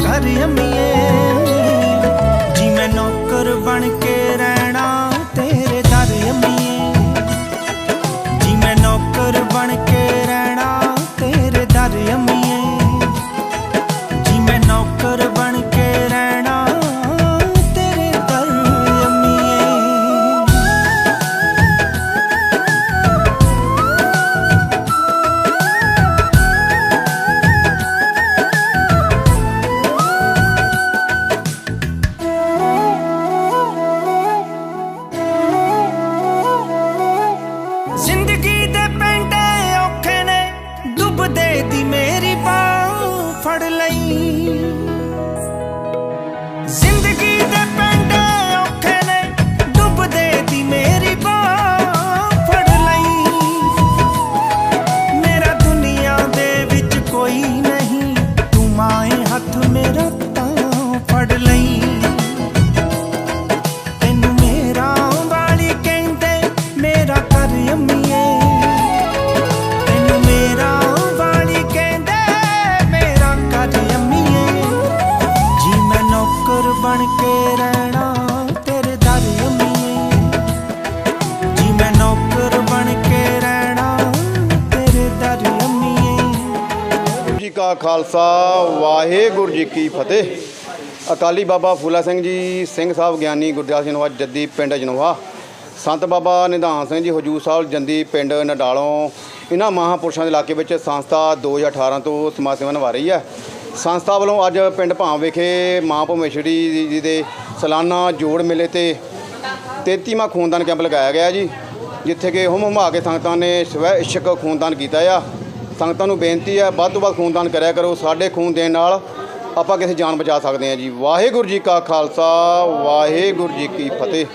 ਘਰ ਅੰਮੀਏ। ਜੀ ਮੈਂ ਨੌਕਰ ਬਣ ਕੇ ਮਾਏ ਹੱਥ ਮੇਰਾ ਤਾਂ ਫੜ ਲਈ। ਤੈਨੂੰ ਮੇਰਾ ਵਾਲੀ ਕਹਿੰਦੇ, ਮੇਰਾ ਕਰ ਅੰਮੀਏ। ਤੈਨੂੰ ਮੇਰਾ ਵਾਲੀ ਕਹਿੰਦੇ, ਮੇਰਾ ਕਰ ਅੰਮੀਏ। ਜੀ ਮੈਂ ਨੌਕਰ ਬਣ ਕੇ ਰਹਿਣਾ ਵਾਹਿਗੁਰੂ ਖਾਲਸਾ, ਵਾਹਿਗੁਰੂ ਜੀ ਕੀ ਫਤਿਹ। ਅਕਾਲੀ ਬਾਬਾ ਫੂਲਾ ਸਿੰਘ ਜੀ, ਸਿੰਘ ਸਾਹਿਬ ਗਿਆਨੀ ਗੁਰਦਿਆਲ ਸਿੰਘ ਜੱਦੀ ਪਿੰਡ ਜਨਵਾ ਸੰਤ ਬਾਬਾ ਨਿਧਾਨ ਸਿੰਘ ਜੀ, ਹਜੂਰ ਸਾਹਿਬ, ਜੰਦੀ ਪਿੰਡ ਨਡਾਲੋਂ। ਇਹਨਾਂ ਮਹਾਪੁਰਸ਼ਾਂ ਦੇ ਇਲਾਕੇ ਵਿੱਚ ਸੰਸਥਾ 2018 ਤੋਂ ਸਮਾਜ ਸੇਵਾ ਨਿਭਾ ਰਹੀ ਹੈ। ਸੰਸਥਾ ਵੱਲੋਂ ਅੱਜ ਪਿੰਡ ਭਾਮ ਵਿਖੇ ਮਾਂ ਭਮੇਸ਼ਵਰੀ ਜੀ ਦੇ ਸਾਲਾਨਾ ਜੋੜ ਮੇਲੇ ਤੇ 33ਵਾਂ ਖੂਨਦਾਨ ਕੈਂਪ ਲਗਾਇਆ ਗਿਆ ਜੀ, ਜਿੱਥੇ ਕਿ ਹੁਮ ਹੁਮਾ ਕੇ ਸੰਗਤਾਂ ਨੇ ਸਵੈ ਇੱਛਕ ਖੂਨਦਾਨ ਕੀਤਾ ਆ। ਸੰਗਤਾਂ ਨੂੰ ਬੇਨਤੀ ਹੈ, ਵੱਧ ਤੋਂ ਵੱਧ ਖੂਨਦਾਨ ਕਰਿਆ ਕਰੋ ਸਾਡੇ ਖੂਨ ਦੇਣ ਨਾਲ ਆਪਾਂ ਕਿਸੇ ਜਾਨ ਬਚਾ ਸਕਦੇ ਹਾਂ ਜੀ। ਵਾਹਿਗੁਰੂ ਜੀ ਕਾ ਖਾਲਸਾ, ਵਾਹਿਗੁਰੂ ਜੀ ਕੀ ਫਤਿਹ।